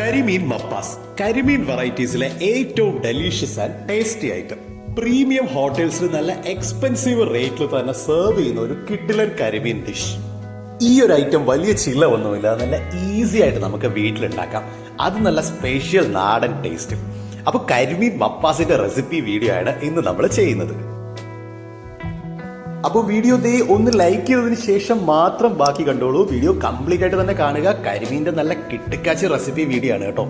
കരിമീൻ മപ്പാസ്. കരിമീൻ വെറൈറ്റീസിലെ ഏറ്റവും delicious and tasty item premium ഹോട്ടൽസിൽ നല്ല എക്സ്പെൻസീവ് റേറ്റിൽ തന്നെ സെർവ് ചെയ്യുന്ന ഒരു കിഡിലൻ കരിമീൻ ഡിഷ് ഈ ഒരു ഐറ്റം വലിയ ചിലവൊന്നുമില്ല. നല്ല ഈസി ആയിട്ട് നമുക്ക് വീട്ടിലുണ്ടാക്കാം. അത് നല്ല സ്പെഷ്യൽ നാടൻ ടേസ്റ്റും അപ്പൊ കരിമീൻ മപ്പാസിന്റെ റെസിപ്പി വീഡിയോ ആണ് ഇന്ന് നമ്മൾ ചെയ്യുന്നത്. അപ്പോൾ വീഡിയോ ദേ ഒന്ന് ലൈക്ക് ചെയ്തതിന് ശേഷം മാത്രം ബാക്കി കണ്ടോളൂ. വീഡിയോ കംപ്ലീറ്റ് ആയിട്ട് തന്നെ കാണുക. കരിമീന്റെ നല്ല കിട്ടിക്കാച്ചി റെസിപ്പി വീഡിയോ ആണ് കേട്ടോ.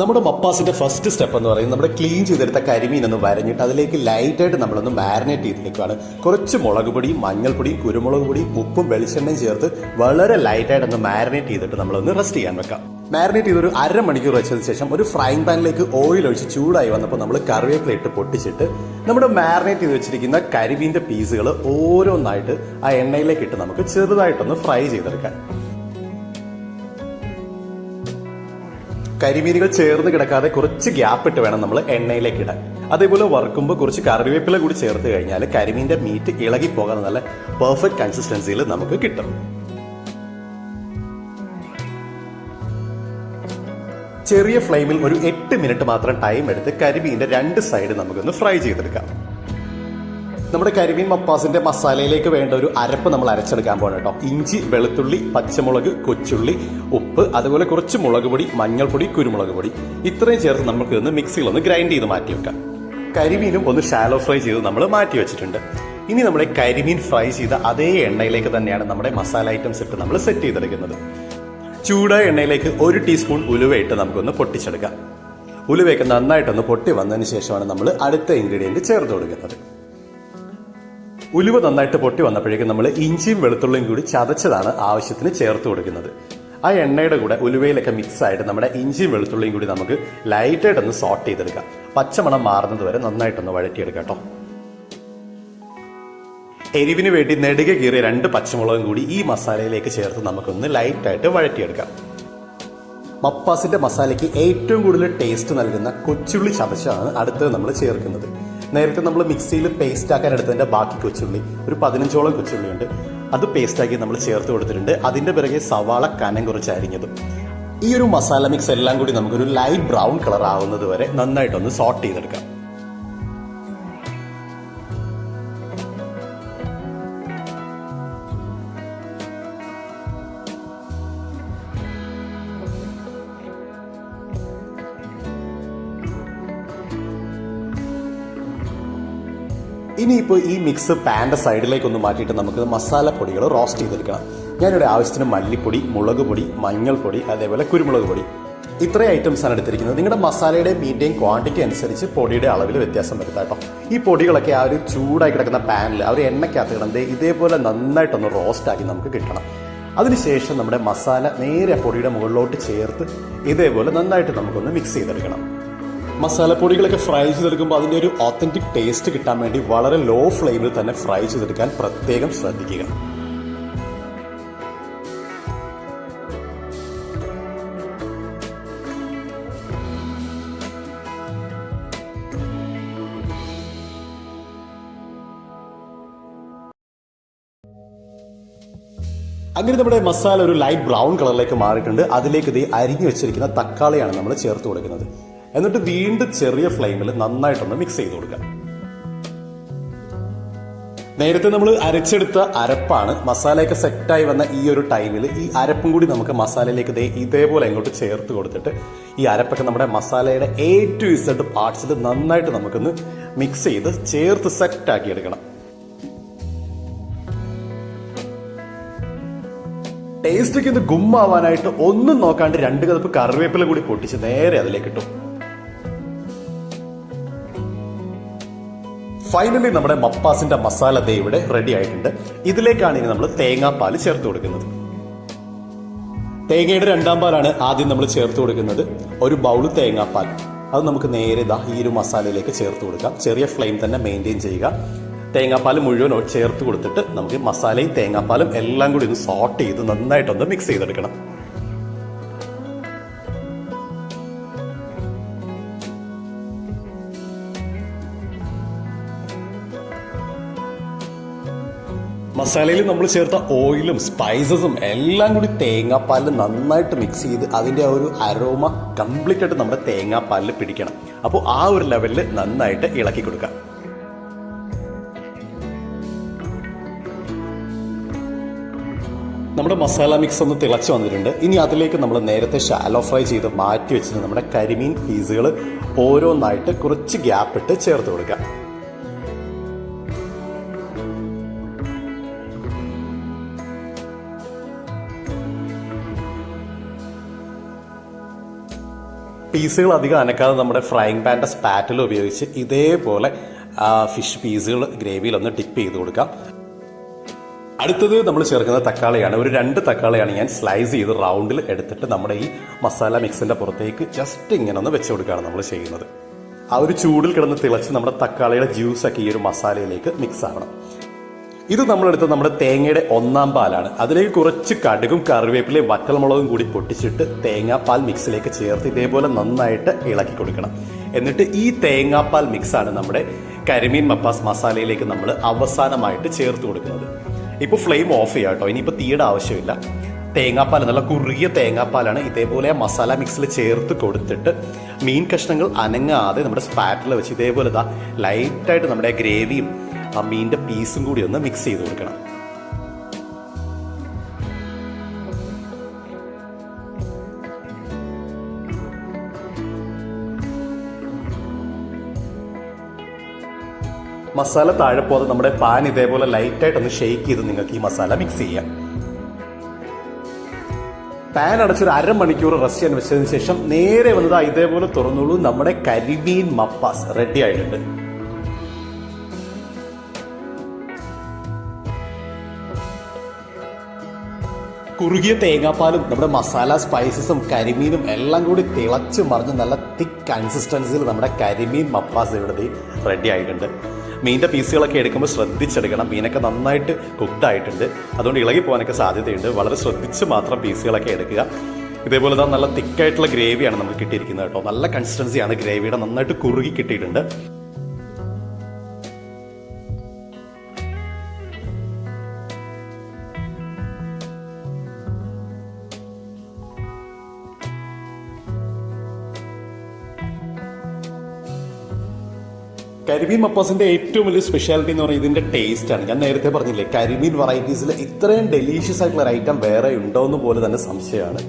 നമ്മുടെ മപ്പാസിന്റെ ഫസ്റ്റ് സ്റ്റെപ്പ് എന്ന് പറയുന്നത് നമ്മുടെ ക്ലീൻ ചെയ്തെടുത്ത കരിമീൻ ഒന്ന് വരഞ്ഞിട്ട് അതിലേക്ക് ലൈറ്റായിട്ട് നമ്മളൊന്ന് മാരിനേറ്റ് ചെയ്തിരിക്കുകയാണ് കുറച്ച് മുളക് പൊടിയും മഞ്ഞൾപ്പൊടിയും കുരുമുളക് പൊടിയും ഉപ്പും വെളിച്ചെണ്ണയും ചേർത്ത് വളരെ ലൈറ്റായിട്ട് ഒന്ന് മാരിനേറ്റ് ചെയ്തിട്ട് നമ്മളൊന്ന് റെസ്റ്റ് ചെയ്യാൻ വെക്കാം. മാരിനേറ്റ് ചെയ്തൊരു അരമണിക്കൂർ വെച്ചതിന് ശേഷം ഒരു ഫ്രൈങ് പാനിലേക്ക് ഓയിൽ ഒഴിച്ച് ചൂടായി വന്നപ്പോൾ നമ്മൾ കറിവേപ്പില ഇട്ട് പൊട്ടിച്ചിട്ട് നമ്മുടെ മാരിനേറ്റ് ചെയ്ത് വെച്ചിരിക്കുന്ന കരിവീന്റെ പീസുകൾ ഓരോന്നായിട്ട് ആ എണ്ണയിലേക്ക് ഇട്ട് നമുക്ക് ചെറുതായിട്ടൊന്ന് ഫ്രൈ ചെയ്തെടുക്കാം. കരിമീനുകൾ ചേർന്ന് കിടക്കാതെ കുറച്ച് ഗ്യാപ്പ് ഇട്ട് വേണം നമ്മൾ എണ്ണയിലേക്ക് ഇടാൻ. അതേപോലെ വറുക്കുമ്പോൾ കുറച്ച് കറിവേപ്പില കൂടി ചേർത്ത് കഴിഞ്ഞാൽ കരിമീന്റെ മീറ്റ് ഇളകി പോകാൻ നല്ല പെർഫെക്റ്റ് കൺസിസ്റ്റൻസിയിൽ നമുക്ക് കിട്ടും. ചെറിയ ഫ്ലെയിമിൽ ഒരു എട്ട് മിനിറ്റ് മാത്രം ടൈം എടുത്ത് കരിമീന്റെ രണ്ട് സൈഡ് നമുക്കൊന്ന് ഫ്രൈ ചെയ്തെടുക്കാം. നമ്മുടെ കരിമീൻ മപ്പാസിന്റെ മസാലയിലേക്ക് വേണ്ട ഒരു അരപ്പ് നമ്മൾ അരച്ചെടുക്കാൻ പോകണം കേട്ടോ. ഇഞ്ചി വെളുത്തുള്ളി പച്ചമുളക് കൊച്ചുള്ളി ഉപ്പ് അതുപോലെ കുറച്ച് മുളക് പൊടി മഞ്ഞൾപ്പൊടി കുരുമുളക് പൊടി. ഇത്രയും ചേർത്ത് നമുക്ക് ഒന്ന് മിക്സിയിൽ ഒന്ന് ഗ്രൈൻഡ് ചെയ്ത് മാറ്റി വെക്കാം. കരിമീനും ഒന്ന് ഷാലോ ഫ്രൈ ചെയ്ത് നമ്മൾ മാറ്റി വെച്ചിട്ടുണ്ട്. ഇനി നമ്മുടെ കരിമീൻ ഫ്രൈ ചെയ്ത അതേ എണ്ണയിലേക്ക് തന്നെയാണ് നമ്മുടെ മസാല ഐറ്റംസ് ഇട്ട് നമ്മൾ സെറ്റ് ചെയ്തെടുക്കുന്നത്. ചൂടായ എണ്ണയിലേക്ക് ഒരു ടീസ്പൂൺ ഉലുവയിട്ട് നമുക്കൊന്ന് പൊട്ടിച്ചെടുക്കാം. ഉലുവയൊക്കെ നന്നായിട്ടൊന്ന് പൊട്ടി വന്നതിന് ശേഷമാണ് നമ്മൾ അടുത്ത ഇൻഗ്രീഡിയന്റ് ചേർത്ത് കൊടുക്കുന്നത്. ഉലുവ നന്നായിട്ട് പൊട്ടി വന്നപ്പോഴേക്കും നമ്മൾ ഇഞ്ചിയും വെളുത്തുള്ളിയും കൂടി ചതച്ചതാണ് ആവശ്യത്തിന് ചേർത്ത് കൊടുക്കുന്നത്. ആ എണ്ണയുടെ കൂടെ ഉലുവയിലൊക്കെ മിക്സ് ആയിട്ട് നമ്മുടെ ഇഞ്ചിയും വെളുത്തുള്ളിയും കൂടി നമുക്ക് ലൈറ്റായിട്ടൊന്ന് സോട്ട് ചെയ്തെടുക്കാം. പച്ചമണം മാറുന്നത് വരെ നന്നായിട്ടൊന്ന് വഴറ്റിയെടുക്കാം കേട്ടോ. എരിവിന് വേണ്ടി നെടുക കീറിയ രണ്ട് പച്ചമുളകും കൂടി ഈ മസാലയിലേക്ക് ചേർത്ത് നമുക്കൊന്ന് ലൈറ്റായിട്ട് വഴറ്റിയെടുക്കാം. മപ്പാസിന്റെ മസാലയ്ക്ക് ഏറ്റവും കൂടുതൽ ടേസ്റ്റ് നൽകുന്ന കൊച്ചുള്ളി ചതച്ചാണ് അടുത്തത് നമ്മൾ ചേർക്കുന്നത്. നേരത്തെ നമ്മൾ മിക്സിയിൽ പേസ്റ്റ് ആക്കാൻ എടുത്തതിന്റെ ബാക്കി കൊച്ചുള്ളി ഒരു പതിനഞ്ചോളം കൊച്ചുള്ളി ഉണ്ട്. അത് പേസ്റ്റ് ആക്കി നമ്മൾ ചേർത്ത് കൊടുത്തിട്ടുണ്ട്. അതിന്റെ പിറകെ സവാള കനം കുറച്ച് അരിഞ്ഞതും ഈ ഒരു മസാല മിക്സ് എല്ലാം കൂടി നമുക്കൊരു ലൈറ്റ് ബ്രൗൺ കളർ ആവുന്നത് വരെ നന്നായിട്ടൊന്ന് സോട്ട് ചെയ്തെടുക്കാം. ഇനിയിപ്പോൾ ഈ മിക്സ് പാന്റെ സൈഡിലേക്ക് ഒന്ന് മാറ്റിയിട്ട് നമുക്ക് മസാല പൊടികൾ റോസ്റ്റ് ചെയ്തെടുക്കണം. ഞാനിവിടെ ആവശ്യത്തിന് മല്ലിപ്പൊടി മുളക് പൊടി മഞ്ഞൾപ്പൊടി അതേപോലെ കുരുമുളക് പൊടി. ഇത്രയും ഐറ്റംസ് ആണ് എടുത്തിരിക്കുന്നത്. നിങ്ങളുടെ മസാലയുടെ മീന്റെയും ക്വാണ്ടിറ്റി അനുസരിച്ച് പൊടിയുടെ അളവിൽ വ്യത്യാസം വരുത്താം കേട്ടോ. ഈ പൊടികളൊക്കെ ആ ഒരു ചൂടായി കിടക്കുന്ന പാനിൽ ആ ഒരു എണ്ണയ്ക്കകത്ത് കിടന്നത് ഇതേപോലെ നന്നായിട്ടൊന്ന് റോസ്റ്റ് ആക്കി നമുക്ക് കിട്ടണം. അതിനുശേഷം നമ്മുടെ മസാല നേരെ പൊടിയുടെ മുകളിലോട്ട് ചേർത്ത് ഇതേപോലെ നന്നായിട്ട് നമുക്കൊന്ന് മിക്സ് ചെയ്തെടുക്കണം. മസാലപ്പൊടികളൊക്കെ ഫ്രൈ ചെയ്തെടുക്കുമ്പോൾ അതിന്റെ ഒരു ഒത്തന്റിക് ടേസ്റ്റ് കിട്ടാൻ വേണ്ടി വളരെ ലോ ഫ്ലെയിമിൽ തന്നെ ഫ്രൈ ചെയ്തെടുക്കാൻ പ്രത്യേകം ശ്രദ്ധിക്കുക അങ്ങനെ നമ്മുടെ മസാല ഒരു ലൈറ്റ് ബ്രൗൺ കളറിലേക്ക് മാറിയിട്ടുണ്ട്. അതിലേക്ക് ഇത് അരിഞ്ഞു വെച്ചിരിക്കുന്ന തക്കാളിയാണ് നമ്മൾ ചേർത്ത് കൊടുക്കുന്നത്. എന്നിട്ട് വീണ്ടും ചെറിയ ഫ്ലെയിമിൽ നന്നായിട്ടൊന്ന് മിക്സ് ചെയ്ത് കൊടുക്കുക. നേരത്തെ നമ്മൾ അരച്ചെടുത്ത അരപ്പാണ്. മസാലയൊക്കെ സെറ്റായി വന്ന ഈ ഒരു ടൈമിൽ ഈ അരപ്പും കൂടി നമുക്ക് മസാലയിലേക്ക് ദേ ഇതേപോലെ അങ്ങോട്ട് ചേർത്ത് കൊടുത്തിട്ട് ഈ അരപ്പൊക്കെ നമ്മുടെ മസാലയുടെ എ ടു ഇസഡ് പാർട്സിൽ നന്നായിട്ട് നമുക്കൊന്ന് മിക്സ് ചെയ്ത് ചേർത്ത് സെറ്റാക്കി എടുക്കണം. ടേസ്റ്റ് ഒക്കെ ഒന്ന് ഗുമ്മാവാനായിട്ട് ഒന്നും നോക്കാണ്ട് രണ്ട് കതപ്പ് കറിവേപ്പില കൂടി പൊട്ടിച്ച് നേരെ അതിലേക്ക് ഇട്ടു. ഫൈനലി നമ്മുടെ മപ്പാസിന്റെ മസാല ദേ ഇവിടെ റെഡി ആയിട്ടുണ്ട്. ഇതിലേക്കാണ് ഇനി നമ്മൾ തേങ്ങാപ്പാൽ ചേർത്ത് കൊടുക്കുന്നത്. തേങ്ങയുടെ രണ്ടാം പാലാണ് ആദ്യം നമ്മൾ ചേർത്ത് കൊടുക്കുന്നത്. ഒരു ബൗൾ തേങ്ങാപ്പാൽ. അത് നമുക്ക് നേരെ ഇതാ ഈ ഒരു മസാലയിലേക്ക് ചേർത്ത് കൊടുക്കാം. ചെറിയ ഫ്ലെയിം തന്നെ മെയിന്റെയിൻ ചെയ്യുക. തേങ്ങാപ്പാൽ മുഴുവൻ ചേർത്ത് കൊടുത്തിട്ട് നമുക്ക് മസാലയും തേങ്ങാപ്പാലും എല്ലാം കൂടി ഒന്ന് സോട്ട് ചെയ്ത് നന്നായിട്ടൊന്ന് മിക്സ് ചെയ്തെടുക്കണം. മസാലയിൽ നമ്മൾ ചേർത്ത ഓയിലും സ്പൈസസും എല്ലാം കൂടി തേങ്ങാപ്പാലിൽ നന്നായിട്ട് മിക്സ് ചെയ്ത് അതിന്റെ ആ ഒരു അരോമ കംപ്ലീറ്റ് ആയിട്ട് നമ്മുടെ തേങ്ങാപ്പാലിൽ പിടിക്കണം. അപ്പോൾ ആ ഒരു ലെവലിൽ നന്നായിട്ട് ഇളക്കി കൊടുക്കുക. നമ്മുടെ മസാല മിക്സ് ഒന്ന് തിളച്ച് വന്നിട്ടുണ്ട്. ഇനി അതിലേക്ക് നമ്മൾ നേരത്തെ ഷാലോ ഫ്രൈ ചെയ്ത് മാറ്റി വെച്ചിട്ട് നമ്മുടെ കരിമീൻ പീസുകൾ ഓരോന്നായിട്ട് കുറച്ച് ഗ്യാപ്പിട്ട് ചേർത്ത് കൊടുക്കാം പീസുകൾ അധികം അനക്കാതെ നമ്മുടെ ഫ്രൈങ് പാന്റെ സ്പാറ്റിൽ ഉപയോഗിച്ച് ഇതേപോലെ ഫിഷ് പീസുകൾ ഗ്രേവിയിലൊന്ന് ഡിപ്പ് ചെയ്ത് കൊടുക്കാം. അടുത്തത് നമ്മൾ ചേർക്കുന്ന തക്കാളിയാണ്. ഒരു രണ്ട് തക്കാളിയാണ് ഞാൻ സ്ലൈസ് ചെയ്ത് റൗണ്ടിൽ എടുത്തിട്ട് നമ്മുടെ ഈ മസാല മിക്സിന്റെ പുറത്തേക്ക് ജസ്റ്റ് ഇങ്ങനെ ഒന്ന് വെച്ച് കൊടുക്കുകയാണ് നമ്മൾ ചെയ്യുന്നത്. ആ ഒരു ചൂടിൽ കിടന്ന് തിളച്ച് നമ്മുടെ തക്കാളിയുടെ ജ്യൂസൊക്കെ ഈ ഒരു മസാലയിലേക്ക് മിക്സ് ആവണം. ഇത് നമ്മളെടുത്ത് നമ്മുടെ തേങ്ങയുടെ ഒന്നാം പാലാണ്. അതിലേക്ക് കുറച്ച് കടുകും കറിവേപ്പിലയും വറ്റൽമുളകും കൂടി പൊട്ടിച്ചിട്ട് തേങ്ങാപ്പാൽ മിക്സിലേക്ക് ചേർത്ത് ഇതേപോലെ നന്നായിട്ട് ഇളക്കി കൊടുക്കണം. എന്നിട്ട് ഈ തേങ്ങാപ്പാൽ മിക്സാണ് നമ്മുടെ കരിമീൻ മപ്പാസ് മസാലയിലേക്ക് നമ്മൾ അവസാനമായിട്ട് ചേർത്ത് കൊടുക്കുന്നത്. ഇപ്പോൾ ഫ്ലെയിം ഓഫ് ചെയ്യാം കേട്ടോ. ഇനിയിപ്പോൾ തീയുടെ ആവശ്യമില്ല. തേങ്ങാപ്പാൽ നല്ല കുറുകിയ തേങ്ങാപ്പാലാണ് ഇതേപോലെ ആ മസാല മിക്സിൽ ചേർത്ത് കൊടുത്തിട്ട് മീൻ കഷ്ണങ്ങൾ അനങ്ങാതെ നമ്മുടെ സ്പാറ്റിൽ വെച്ച് ഇതേപോലെ ഇതാ ലൈറ്റായിട്ട് നമ്മുടെ ഗ്രേവിയും ആ മീനിന്റെ പീസും കൂടി ഒന്ന് മിക്സ് ചെയ്ത് കൊടുക്കണം. മസാല താഴെ പോകാതെ നമ്മുടെ പാൻ ഇതേപോലെ ലൈറ്റായിട്ടൊന്ന് ഷെയ്ക്ക് ചെയ്ത് നിങ്ങൾക്ക് ഈ മസാല മിക്സ് ചെയ്യാം. പാൻ അടച്ചൊരു അരമണിക്കൂർ റെസ്റ്റ് ചെയ്യാൻ വെച്ചതിന് ശേഷം നേരെ വന്നത് ഇതേപോലെ തുറന്നുള്ളൂ നമ്മുടെ കരിമീൻ മപ്പാസ് റെഡി ആയിട്ടുണ്ട്. കുറുകിയ തേങ്ങാപ്പാലും നമ്മുടെ മസാല സ്പൈസസും കരിമീനും എല്ലാം കൂടി തിളച്ച് മറിഞ്ഞ് നല്ല തിക്ക് കൺസിസ്റ്റൻസിയിൽ നമ്മുടെ കരിമീൻ മപ്പാസ് ഇവിടെ റെഡി ആയിട്ടുണ്ട്. മീനിന്റെ പീസുകളൊക്കെ എടുക്കുമ്പോൾ ശ്രദ്ധിച്ചെടുക്കണം. മീനൊക്കെ നന്നായിട്ട് കുക്ക്ഡ് ആയിട്ടുണ്ട്. അതുകൊണ്ട് ഇളകി പോകാനൊക്കെ സാധ്യതയുണ്ട്. വളരെ ശ്രദ്ധിച്ച് മാത്രം പീസുകളൊക്കെ എടുക്കുക. ഇതേപോലെ തന്നെ നല്ല തിക്കായിട്ടുള്ള ഗ്രേവിയാണ് നമുക്ക് കിട്ടിയിരിക്കുന്നത് കേട്ടോ. നല്ല കൺസിസ്റ്റൻസിയാണ് ഗ്രേവിയുടെ നന്നായിട്ട് കുറുകി കിട്ടിയിട്ടുണ്ട്. കരിമീൻ മപ്പാസിന്റെ ഏറ്റവും വലിയ സ്പെഷ്യാലിറ്റി എന്ന് പറയുന്നത് ഇതിന്റെ ടേസ്റ്റ് ആണ്. ഞാൻ നേരത്തെ പറഞ്ഞില്ലേ കരിമീൻ വെറൈറ്റീസിൽ ഇത്രയും ഡെലീഷ്യസ് ആയിട്ടുള്ള ഒരു ഐറ്റം വേറെ ഉണ്ടോ എന്ന് പോലെ തന്നെ സംശയമാണ്.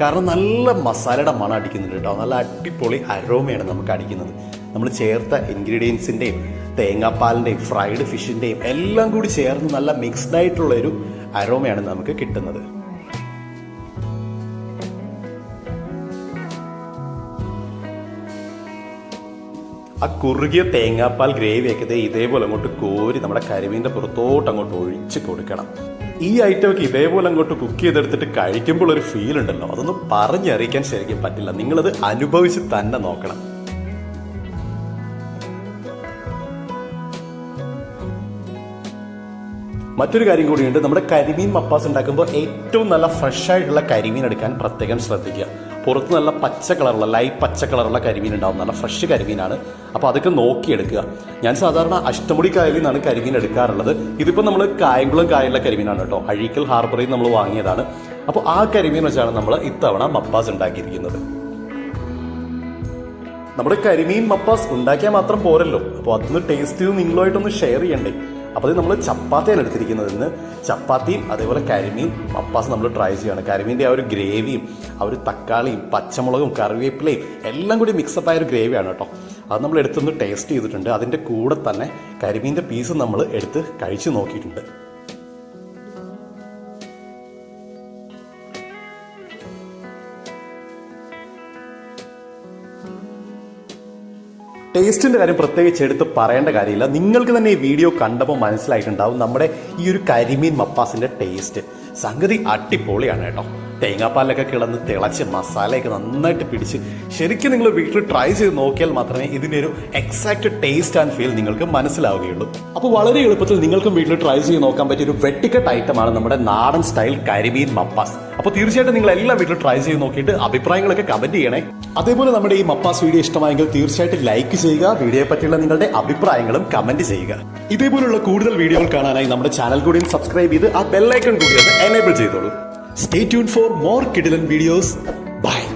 കാരണം നല്ല മസാലയുടെ മണം അടിക്കുന്നുണ്ട് കേട്ടോ. നല്ല അടിപൊളി അരോമയാണ് നമുക്ക് അടിക്കുന്നത്. നമ്മൾ ചേർത്ത ഇൻഗ്രീഡിയൻസിന്റെയും തേങ്ങാപ്പാലിന്റെയും ഫ്രൈഡ് ഫിഷിന്റെയും എല്ലാം കൂടി ചേർന്ന് നല്ല മിക്സ്ഡ് ആയിട്ടുള്ള ഒരു അരോമയാണ് നമുക്ക് കിട്ടുന്നത്. ആ കുറുകിയ തേങ്ങാപ്പാൽ ഗ്രേവിയൊക്കെ ഇതേപോലെ അങ്ങോട്ട് കോരി നമ്മുടെ കരിമീന്റെ പുറത്തോട്ട് അങ്ങോട്ട് ഒഴിച്ച് കൊടുക്കണം. ഈ ഐറ്റമൊക്കെ ഇതേപോലെ അങ്ങോട്ട് കുക്ക് ചെയ്തെടുത്തിട്ട് കഴിക്കുമ്പോൾ ഒരു ഫീൽ ഉണ്ടല്ലോ. അതൊന്നും പറഞ്ഞറിയിക്കാൻ ശരിക്കും പറ്റില്ല. നിങ്ങളത് അനുഭവിച്ച് തന്നെ നോക്കണം. മറ്റൊരു കാര്യം കൂടിയുണ്ട്. നമ്മുടെ കരിമീൻ മപ്പാസ് ഉണ്ടാക്കുമ്പോൾ ഏറ്റവും നല്ല ഫ്രഷ് ആയിട്ടുള്ള കരിമീൻ എടുക്കാൻ പ്രത്യേകം ശ്രദ്ധിക്കുക. പുറത്ത് നല്ല പച്ച കളറുള്ള ലൈറ്റ് പച്ച കളറുള്ള കരിമീൻ ഉണ്ടാവും നല്ല ഫ്രഷ് കരിമീനാണ്. അപ്പോൾ അതൊക്കെ നോക്കിയെടുക്കുക. ഞാൻ സാധാരണ അഷ്ടമുടി കായലിൽ നിന്നാണ് കരിമീൻ എടുക്കാറുള്ളത്. ഇതിപ്പോൾ നമ്മൾ കായംകുളം കായലിലെ കരിമീനാണ് കേട്ടോ. അഴീക്കൽ ഹാർബറിൽ നമ്മൾ വാങ്ങിയതാണ്. അപ്പോൾ ആ കരിമീൻ വെച്ചാണ് നമ്മൾ ഇത്തവണ മപ്പാസ് ഉണ്ടാക്കിയിരിക്കുന്നത്. നമ്മുടെ കരിമീൻ മപ്പാസ് ഉണ്ടാക്കിയാൽ മാത്രം പോരല്ലോ. അപ്പോൾ അതൊന്ന് ടേസ്റ്റ് ചെയ്ത് നിങ്ങളുമായിട്ടൊന്ന് ഷെയർ ചെയ്യണ്ടേ? അപ്പോൾ നമ്മൾ ചപ്പാത്തിയാണ് എടുത്തിരിക്കുന്നത് ഇന്ന്. ചപ്പാത്തിയും അതേപോലെ കരിമീൻ പപ്പാസ് നമ്മൾ ട്രൈ ചെയ്യുകയാണ് കരിമീന്റെ ആ ഒരു ഗ്രേവിയും ആ ഒരു തക്കാളിയും പച്ചമുളകും കറിവേപ്പിലയും എല്ലാം കൂടി മിക്സപ്പ് ആയ ഒരു ഗ്രേവിയാണ് കേട്ടോ. അത് നമ്മൾ എടുത്തൊന്ന് ടേസ്റ്റ് ചെയ്തിട്ടുണ്ട്. അതിന്റെ കൂടെ തന്നെ കരിമീന്റെ പീസ് നമ്മൾ എടുത്ത് കഴിച്ചു നോക്കിയിട്ടുണ്ട്. ടേസ്റ്റിന്റെ കാര്യം പ്രത്യേകിച്ച് എടുത്ത് പറയേണ്ട കാര്യമില്ല. നിങ്ങൾക്ക് തന്നെ ഈ വീഡിയോ കണ്ടപ്പോൾ മനസ്സിലായിട്ടുണ്ടാവും നമ്മുടെ ഈ ഒരു കരിമീൻ മപ്പാസിന്റെ ടേസ്റ്റ് സംഗതി അടിപൊളിയാണ് കേട്ടോ. തേങ്ങാപ്പാലൊക്കെ കിടന്ന് തിളച്ച് മസാലയൊക്കെ നന്നായിട്ട് പിടിച്ച് ശരിക്കും നിങ്ങൾ വീട്ടിൽ ട്രൈ ചെയ്ത് നോക്കിയാൽ മാത്രമേ ഇതിന്റെ ഒരു എക്സാക്ട് ടേസ്റ്റ് ആൻഡ് ഫീൽ നിങ്ങൾക്ക് മനസ്സിലാവുകയുള്ളൂ. അപ്പോൾ വളരെ എളുപ്പത്തിൽ നിങ്ങൾക്കും വീട്ടിൽ ട്രൈ ചെയ്ത് നോക്കാൻ പറ്റിയ ഒരു വെട്ടിക്കട്ട് ഐറ്റമാണ് നമ്മുടെ നാടൻ സ്റ്റൈൽ കരിമീൻ മപ്പാസ്. അപ്പോൾ തീർച്ചയായിട്ടും നിങ്ങൾ എല്ലാം വീട്ടിൽ ട്രൈ ചെയ്ത് നോക്കിയിട്ട് അഭിപ്രായങ്ങളൊക്കെ കമന്റ് ചെയ്യണേ. അതേപോലെ നമ്മുടെ ഈ മപ്പാസ് വീഡിയോ ഇഷ്ടമായെങ്കിൽ തീർച്ചയായിട്ടും ലൈക്ക് ചെയ്യുക വീഡിയോയെ പറ്റിയുള്ള നിങ്ങളുടെ അഭിപ്രായങ്ങളും കമന്റ് ചെയ്യുക. ഇതേപോലുള്ള കൂടുതൽ വീഡിയോകൾ കാണാനായി നമ്മുടെ ചാനൽ കൂടിയും സബ്സ്ക്രൈബ് ചെയ്ത് ആ ബെല്ലൈക്കൺ കൂടി എനേബിൾ ചെയ്തോളൂ. Stay tuned for more Kidilan videos. Bye.